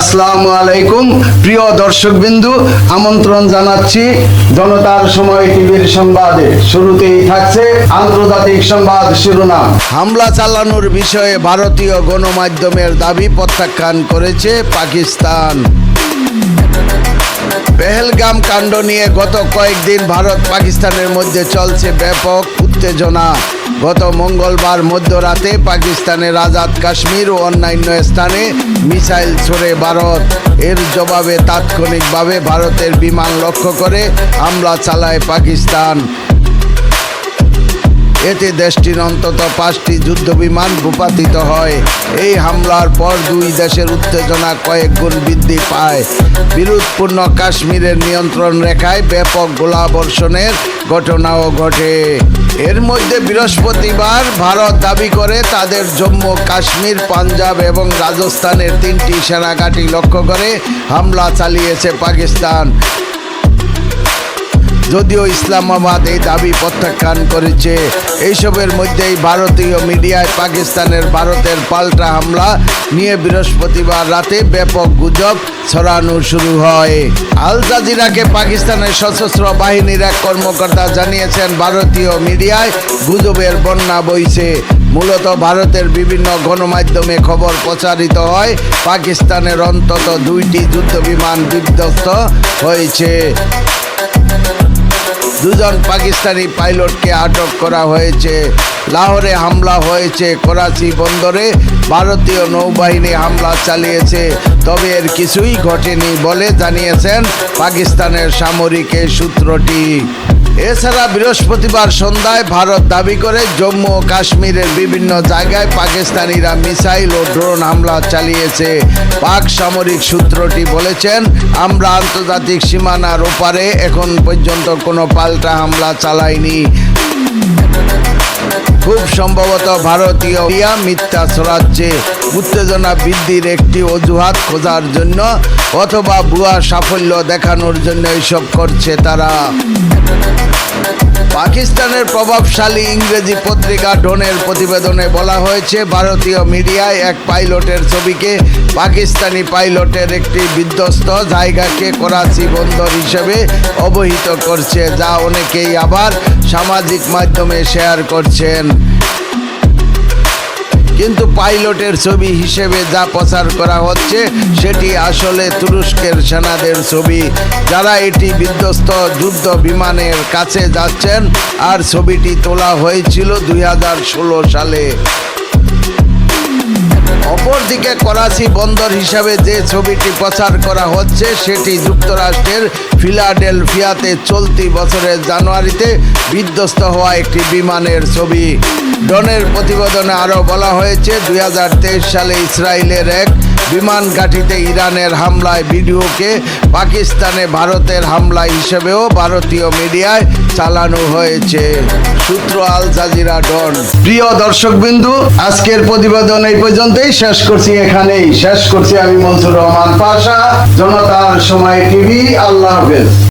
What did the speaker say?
আসসালামু আলাইকুম। প্রিয় দর্শকবিন্দু, আমন্ত্রণ জানাচ্ছি জনতার সময় টিভির সংবাদে। শুরুতেই থাকছে আন্তর্জাতিক সংবাদ শিরোনাম। হামলা চালানোর বিষয়ে ভারতীয় গণমাধ্যমের দাবি প্রত্যাখ্যান করেছে পাকিস্তান। পেহেলগাম কাণ্ড নিয়ে গত কয়েকদিন ভারত পাকিস্তানের মধ্যে চলছে ব্যাপক উত্তেজনা। গত মঙ্গলবার মধ্যরাতে পাকিস্তানের আজাদ কাশ্মীর ও অন্যান্য স্থানে মিসাইল ছড়ে ভারত। এর জবাবে তাৎক্ষণিকভাবে ভারতের বিমান লক্ষ্য করে হামলা চালায় পাকিস্তান। এতে দেশটির অন্তত পাঁচটি যুদ্ধ বিমান ভূপাতিত হয়। এই হামলার পর দুই দেশের উত্তেজনা কয়েক গুণ বৃদ্ধি পায়। বিরোধপূর্ণ কাশ্মীরের নিয়ন্ত্রণ রেখায় ব্যাপক গোলাবর্ষণের ঘটনাও ঘটে। এর মধ্যে বৃহস্পতিবার ভারত দাবি করে তাদের জম্মু, কাশ্মীর, পাঞ্জাব এবং রাজস্থানের তিনটি সেনাঘাঁটি লক্ষ্য করে হামলা চালিয়েছে পাকিস্তান। যদিও ইসলামাবাদ এই দাবি প্রত্যাখ্যান করেছে, এইসবের মধ্যেই ভারতীয় মিডিয়ায় পাকিস্তানের ভারতের পাল্টা হামলা নিয়ে বৃহস্পতিবার রাতে ব্যাপক গুজব ছড়ানো শুরু হয়। আল জাজিরাকে পাকিস্তানের সশস্ত্র বাহিনীর এক কর্মকর্তা জানিয়েছেন, ভারতীয় মিডিয়ায় গুজবের বন্যা বইছে। মূলত ভারতের বিভিন্ন গণমাধ্যমে খবর প্রচারিত হয়, পাকিস্তানের অন্তত দুইটি যুদ্ধবিমান বিধ্বস্ত হয়েছে। দুজন পাকিস্তানি পাইলটকে আটক করা হয়েছে। লাহোরে হামলা হয়েছে করাচি বন্দরে। ভারতীয় নৌবাহিনী হামলা চালিয়েছে। তবে এর কিছুই ঘটেনি বলে জানিয়েছেন পাকিস্তানের সামরিক সূত্রটি। এছাড়া বৃহস্পতিবার সন্ধ্যায় ভারত দাবি করে জম্মু ও কাশ্মীরের বিভিন্ন জায়গায় পাকিস্তানিরা মিসাইল ও ড্রোন হামলা চালিয়েছে। পাক সামরিক সূত্রটি বলেছেন, আমরা আন্তর্জাতিক সীমানার ওপারে এখন পর্যন্ত কোনো পাল্টা হামলা চালাইনি। খুব সম্ভবত ভারতীয় মিথ্যা ছড়াচ্ছে উত্তেজনা বৃদ্ধির একটি অজুহাত খোঁজার জন্য অথবা ভুয়া সাফল্য দেখানোর জন্য এইসব করছে তারা। পাকিস্তানের প্রভাবশালী ইংরেজি পত্রিকা ডোনের প্রতিবেদনে বলা হয়েছে, ভারতীয় মিডিয়ায় এক পাইলটের ছবিকে পাকিস্তানি পাইলটের একটি বিধ্বস্ত জায়গাকে করাচি বন্দর হিসেবে অবহিত করছে, যা অনেকেই আবার সামাজিক মাধ্যমে শেয়ার করছেন। কিন্তু পাইলটের ছবি হিসেবে যা প্রচার করা হচ্ছে, সেটি আসলে তুরস্কের সেনাদের ছবি। যারা এটি বিধ্বস্ত যুদ্ধ বিমানের কাছে যাচ্ছেন, আর ছবিটি তোলা হয়েছিল দুই হাজার ষোলো সালে। অপরদিকে করাচি বন্দর হিসাবে যে ছবিটি প্রচার করা হচ্ছে, সেটি যুক্তরাষ্ট্রের ফিলাডেলফিয়াতে চলতি বছরের জানুয়ারিতে বিধ্বস্ত হওয়া একটি বিমানের ছবি। ডনের প্রতিবেদনে আরও বলা হয়েছে, দুই হাজার তেইশ সালে ইসরায়েলের এক বিমান ঘাঁটিতে ইরানের হামলায় ভিডিওকে পাকিস্তানে ভারতের হামলা হিসেবেও ভারতীয় মিডিয়ায় চালানো হয়েছে। সূত্র আল জাজিরা ডন। প্রিয় দর্শকবিন্দু, আজকের প্রতিবেদন এই পর্যন্তই। শেষ করছি এখানেই। শেষ করছি আমি মনসুর রহমান পাশা, জনতার সময় টিভি। আল্লাহ হাফেজ।